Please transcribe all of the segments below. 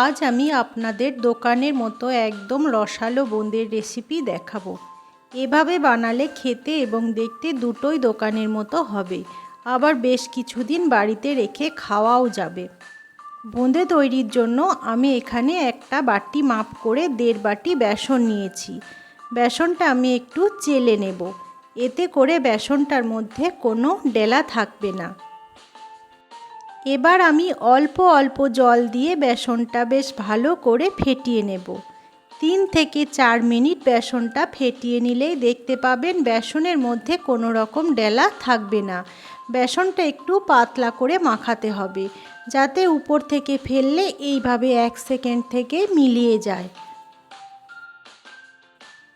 আজ আমি আপনাদের দোকানের মতো একদম রসালো বোঁদের রেসিপি দেখাবো। এভাবে বানালে খেতে এবং দেখতে দুটোই দোকানের মতো হবে। আবার বেশ কিছুদিন বাড়িতে রেখে খাওয়াও যাবে। বোঁদে তৈরির জন্য আমি এখানে একটা বাটি মাপ করে দেড় বাটি বেসন নিয়েছি। বেসনটা আমি একটু চেলে নেব। এতে করে বেসনটার মধ্যে কোনো ডেলা থাকবে না। এবার আমি অল্প অল্প জল দিয়ে বেসনটা বেশ ভালো করে ফেটিয়ে নেব। তিন থেকে চার মিনিট বেসনটা ফেটিয়ে নিলেই দেখতে পাবেন বেসনের মধ্যে কোনো রকম ডেলা থাকবে না। বেসনটা একটু পাতলা করে মাখাতে হবে, যাতে উপর থেকে ফেললে এইভাবে এক সেকেন্ড থেকে মিলিয়ে যায়।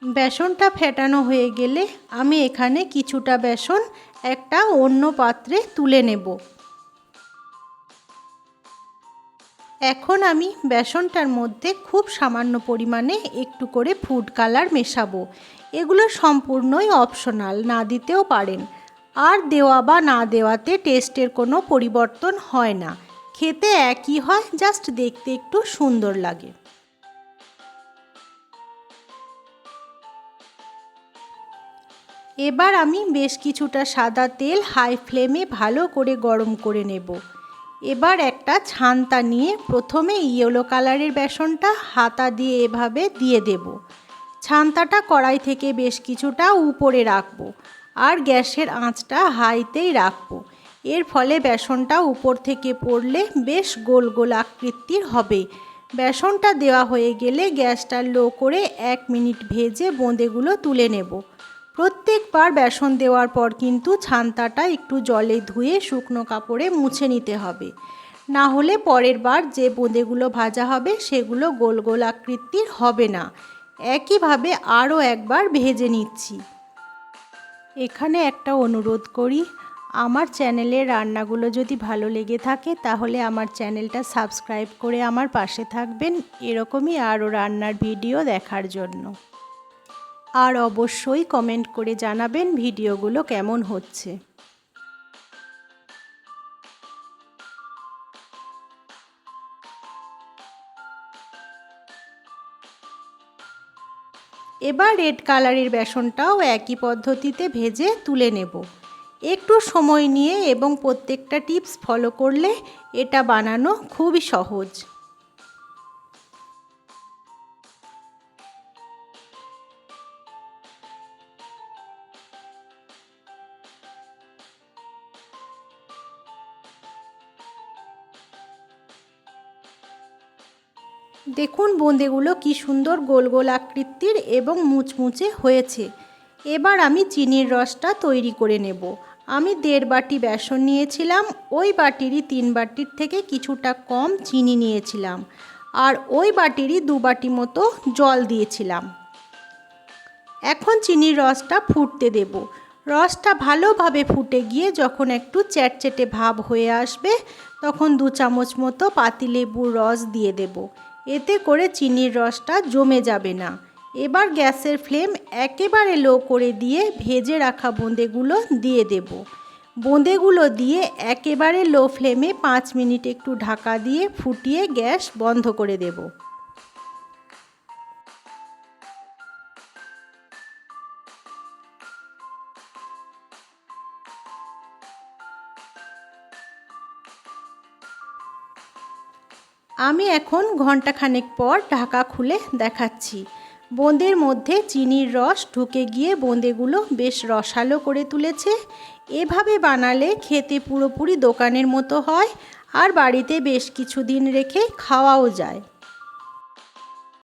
বেসনটা ফেটানো হয়ে গেলে আমি এখানে কিছুটা বেসন একটা অন্য পাত্রে তুলে নেব। এখন আমি বেসনটার মধ্যে খুব সামান্য পরিমাণে একটু করে ফুড কালার মেশাবো। এগুলো সম্পূর্ণই অপশনাল না দিতেও পারেন। আর দেওয়া বা না দেওয়াতে টেস্টের কোনো পরিবর্তন হয় না। খেতে একই হয় জাস্ট দেখতে একটু সুন্দর লাগে। এবার আমি বেশ কিছুটা সাদা তেল হাই ফ্লেমে ভালো করে গরম করে নেব। এবার একটা ছানতা নিয়ে প্রথমে ইয়েলো কালারের বেসনটা হাতা দিয়ে এভাবে দিয়ে দেব। ছানতাটা কড়াই থেকে বেশ কিছুটা উপরে রাখব আর গ্যাসের আঁচটা হাইতেই রাখব। এর ফলে বেসনটা উপর থেকে পড়লে বেশ গোল গোল আকৃতির হবে। বেসনটা দেওয়া হয়ে গেলে গ্যাসটা লো করে এক মিনিট ভেজে বোঁদেগুলো তুলে নেব। প্রত্যেকবার বেসন দেওয়ার পর কিন্তু ছান্তাটা একটু জলে ধুয়ে শুকনো কাপড়ে মুছে নিতে হবে। না হলে পরের বার যে বোঁদেগুলো ভাজা হবে সেগুলো গোল গোল আকৃতির হবে না। একইভাবে আরও একবার ভেজে নিচ্ছি। এখানে একটা অনুরোধ করি, আমার চ্যানেলের রান্নাগুলো যদি ভালো লেগে থাকে তাহলে আমার চ্যানেলটা সাবস্ক্রাইব করে আমার পাশে থাকবেন। এরকমই আরও রান্নার ভিডিও দেখার জন্য। আর অবশ্যই কমেন্ট করে জানাবেন ভিডিওগুলো কেমন হচ্ছে। এবার রেড কালারের বেসনটাও একই পদ্ধতিতে ভেজে তুলে নেব। একটু সময় নিয়ে এবং প্রত্যেকটা টিপস ফলো করলে এটা বানানো খুবই সহজ। দেখুন বোঁদেগুলো কি সুন্দর গোল গোল আকৃতির এবং মুচমুচে হয়েছে। এবার আমি চিনির রসটা তৈরি করে নেব। আমি দেড় বাটি বেসন নিয়েছিলাম, ওই বাটিরই তিন বাটির থেকে কিছুটা কম চিনি নিয়েছিলাম আর ওই বাটিরই দু বাটি মতো জল দিয়েছিলাম। এখন চিনির রসটা ফুটতে দেব। রসটা ভালোভাবে ফুটে গিয়ে যখন একটু চ্যাটচেটে ভাব হয়ে আসবে, তখন দু চামচ মতো পাতিলেবুর রস দিয়ে দেবো। এতে করে চিনির রসটা জমে যাবে না। এবার গ্যাসের ফ্লেম একেবারে লো করে দিয়ে ভেজে রাখা বোঁদেগুলো দিয়ে দেব। বোঁদেগুলো দিয়ে একেবারে লো ফ্লেমে পাঁচ মিনিট একটু ঢাকা দিয়ে ফুটিয়ে গ্যাস বন্ধ করে দেব। আমি এখন ঘন্টাখানেক পর ঢাকা খুলে দেখাচ্ছি। বোঁদের মধ্যে চিনির রস ঢুকে গিয়ে বোঁদেগুলো বেশ রসালো করে তুলেছে। এভাবে বানালে খেতে পুরোপুরি দোকানের মতো হয়, আর বাড়িতে বেশ কিছুদিন রেখে খাওয়াও যায়।